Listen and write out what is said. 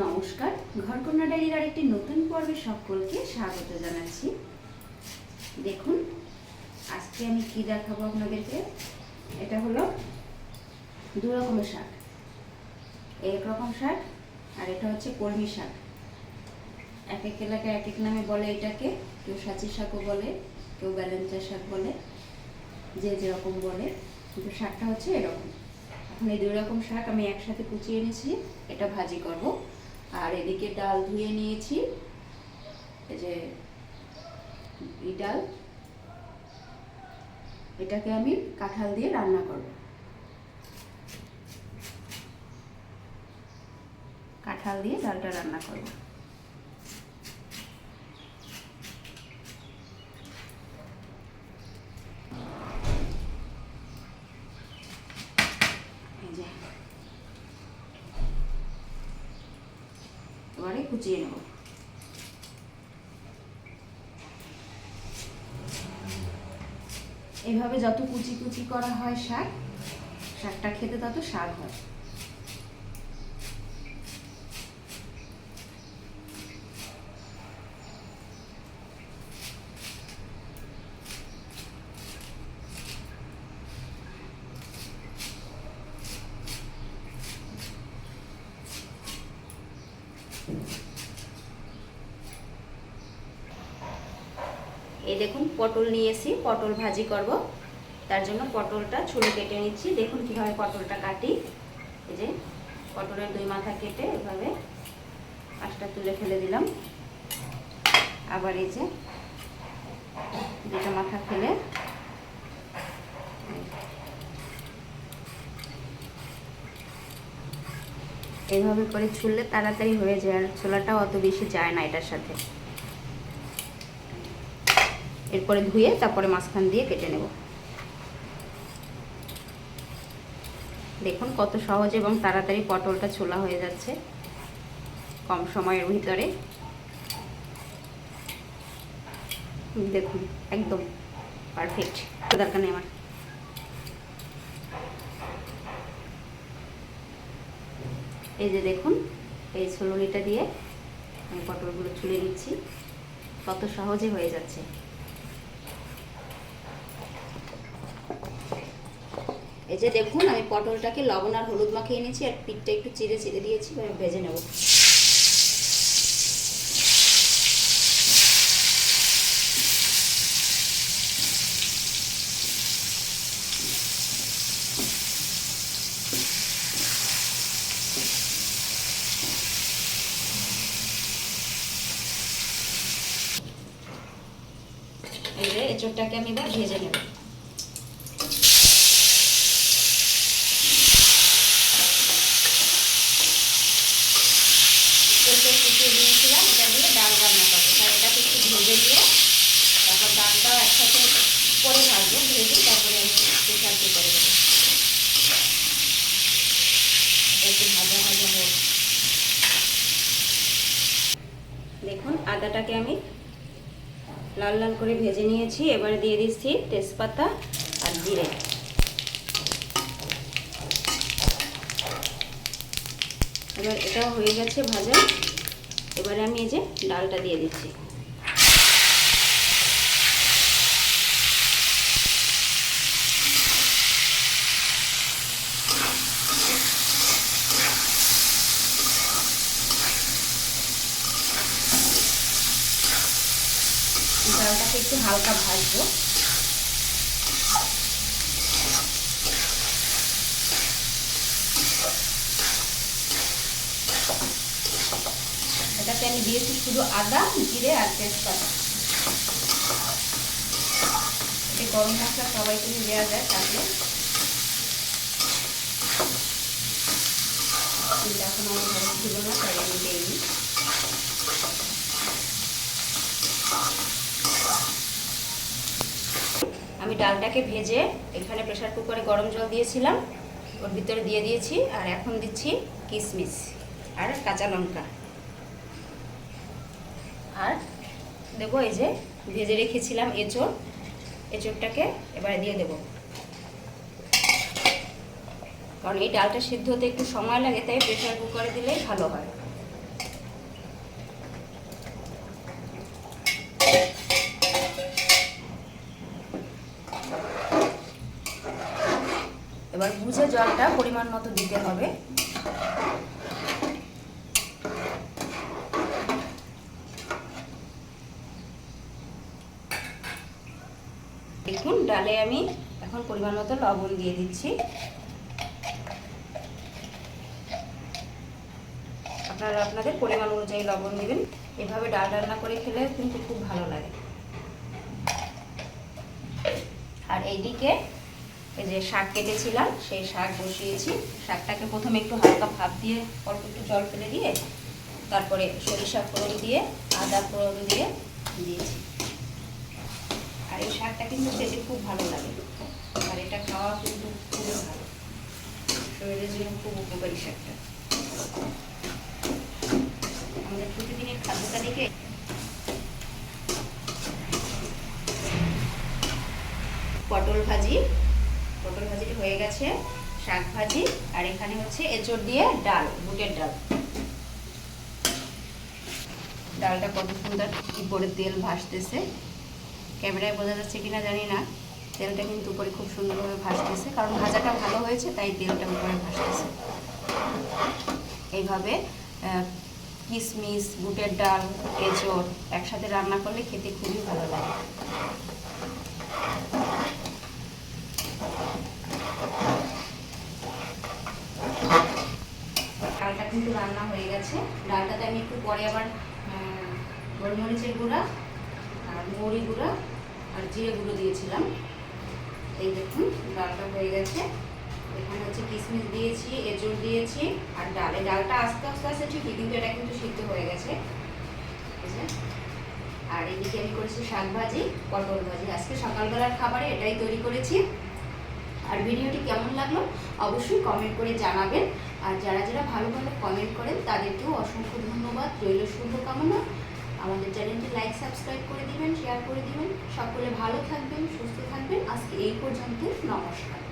নমস্কার, ঘরকন্যা ডায়েরির আরেকটি নতুন পর্বে সকলকে স্বাগত জানাচ্ছি। দেখুন, আজকে আমি কি দেখাবো আপনাদেরকে? এটা হলো দু রকমের শাক। এক রকম শাক আর এটা হচ্ছে কলমি শাক। এক এক এলাকায় এক এক নামে বলে এটাকে, কেউ সাচি শাকও বলে, কেউ ব্যালেঞ্চা শাক বলে, যে যেরকম বলে। কিন্তু শাকটা হচ্ছে এরকম। এখন এই দুই রকম শাক আমি একসাথে কুচিয়ে এনেছি, এটা ভাজি করব। আর এদিকে ডাল ধুয়ে নিয়েছি। এই যে এই ডাল, এটাকে আমি কাঁঠাল দিয়ে রান্না করব। কাঁঠাল দিয়ে ডালটা রান্না করব এই যে এবারে কুচিয়ে নেব। এভাবে যত কুচি কুচি করা হয় শাক, শাকটা খেতে তত স্বাদ হয়। দেখুন, পটল নিয়েছি পটল ভাজি করব। তার জন্য পটলটা ছুলে কেটে নিচ্ছি। দেখুন কীভাবে পটলটা কাটি। এই যে, পটলের দুই মাথা কেটে এভাবে পাঁচটা তুলে ফেলে দিলাম। আবার এই যে, দুটো মাথা ফেলে। এইভাবে করে ছুললে তাড়াতাড়ি হয়ে যায়, আর ছোলাটাও অত বেশি যায় না এটার সাথে। এরপরে ধুয়ে তারপরে মাঝখান দিয়ে কেটে নেব। দেখুন কত সহজ এবং তাড়াতাড়ি পটলটা ছোলা হয়ে যাচ্ছে কম সময়ের ভিতরে। দেখুন, একদম পারফেক্ট দরকার নেই আমার। এই যে দেখুন, এই ছুলুনিটা দিয়ে আমি পটলগুলো ছুলে নিচ্ছি। কত সহজে হয়ে যাচ্ছে। এই যে দেখুন, আমি পটলটাকে লবণ আর হলুদ মাখিয়ে নিয়েছি আর পিঠটা একটু চিড়ে চিড়ে দিয়েছি আমি ভেজে নেব। এই যে এঁচড়টাকে আমি এবার ভেজে নেব তেলটা ফুটিয়ে দিয়েছিলাম এটা দিয়ে ডাল রান্না করব তাই এটাকে একটু ভেজে দিয়ে তারপর ডালটাও একসাথে করে ভাজবো ভেজে আমি প্রেশার কুকারে দেবো একটু ভাজা দেখুন, আদাটাকে আমি লাল লাল করে ভেজে নিয়েছি। এবারে দিয়ে দিচ্ছি তেজপাতা আর জিরে। এবার এটাও হয়ে গেছে ভাজা। এবারে আমি এই যে ডালটা দিয়ে দিচ্ছি। ডালটাকে একটু হালকা ভাজবো। এটাতে আমি দিয়েছি শুধু আদা, জিরে আর তেজপাতা। এটা গরম মশলা সবাইকে দেওয়া যায় কিন্তু এখন আমার ঘরে ছিল না, তাই আমি ডালটাকে ভেজে এখানে প্রেশার কুকারে গরম জল দিয়েছিলাম, ওর ভিতরে দিয়ে দিয়েছি, আর এখন দিচ্ছি কিশমিশ আর কাঁচা লঙ্কা। আর দেবো এই যে ভেজে রেখেছিলাম এঁচড়, এঁচড়টাকে এবারে দিয়ে দেবো। কারণ এই ডালটা সিদ্ধ হতে একটু সময় লাগে, তাই প্রেসার কুকারে দিলেই ভালো হয়। এবার ভুজে জলটা পরিমাণ মতো দিতে হবে। দেখুন, ডালে আমি এখন পরিমাণ মতো লবণ দিয়ে দিচ্ছি। আপনারা আপনাদের পরিমাণ অনুযায়ী লবণ দেবেন। এভাবে ডাল রান্না করে খেলে কিন্তু খুব ভালো লাগে। আর এইদিকে এই যে শাক কেটেছিলাম, সেই শাক বসিয়েছি। শাকটাকে প্রথমে একটু হালকা ভাপ দিয়ে, অল্প একটু জল ফেলে দিয়ে, তারপরে সরিষা ফোড়ন দিয়ে, আদা ফোড়ন দিয়ে দিয়েছি। আর এই শাকটা কিন্তু খেতে খুব ভালো লাগে। আর এটা খাওয়া কিন্তু খুবই ভালো। শরীরের জন্য খুব উপকারী শাকটা। আমাদের প্রতিদিনের খাদ্য তালিকায় পটল ভাজি। পটল ভাজিটা হয়ে গেছে, শাক ভাজি, আর এখানে হচ্ছে এঁচড় দিয়ে ডাল, বুটের ডাল। ডালটা কত সুন্দর উপরে তেল ভাসতেছে। ক্যামেরায় বোঝা যাচ্ছে কিনা জানি না। তেলটা কিন্তু উপরে খুব সুন্দরভাবে ভাসতেছে, কারণ ভাজাটা ভালো হয়েছে, তাই তেলটা উপরে ভাসতেছে। এইভাবে কিশমিশ বুটের ডাল, এঁচড় একসাথে রান্না করলে খেতে খুবই ভালো লাগে ডালটা কিন্তু রান্না হয়ে গেছে। ডালটাতে আমি একটু পরে আবার গোলমরিচের গুঁড়া আর মৌরি গুঁড়া আর জিরে গুঁড়ো দিয়েছিলাম। এই দেখুন, ডালটা হয়ে গেছে। এখানে হচ্ছে কিশমিশ দিয়েছি, এঁচড় দিয়েছি আর ডাল, ডালটা আস্তে আস্তে আস্তে ঠিকই, কিন্তু এটা কিন্তু সিদ্ধ হয়ে গেছে। আর এদিকে আমি করেছি শাক ভাজি, পটল ভাজি। আজকে সকালবেলার খাবারে এটাই তৈরি করেছি। আর ভিডিওটি কেমন লাগল অবশ্যই কমেন্ট করে জানাবেন। আর যারা যারা ভালো ভালো কমেন্ট করেন, তাদেরকেও অসংখ্য ধন্যবাদ। রইল শুভকামনা। আমাদের চ্যানেলটি লাইক সাবস্ক্রাইব করে দিবেন শেয়ার করে দিবেন। সকলে ভালো থাকবেন, সুস্থ থাকবেন। আজকে এই পর্যন্ত নমস্কার।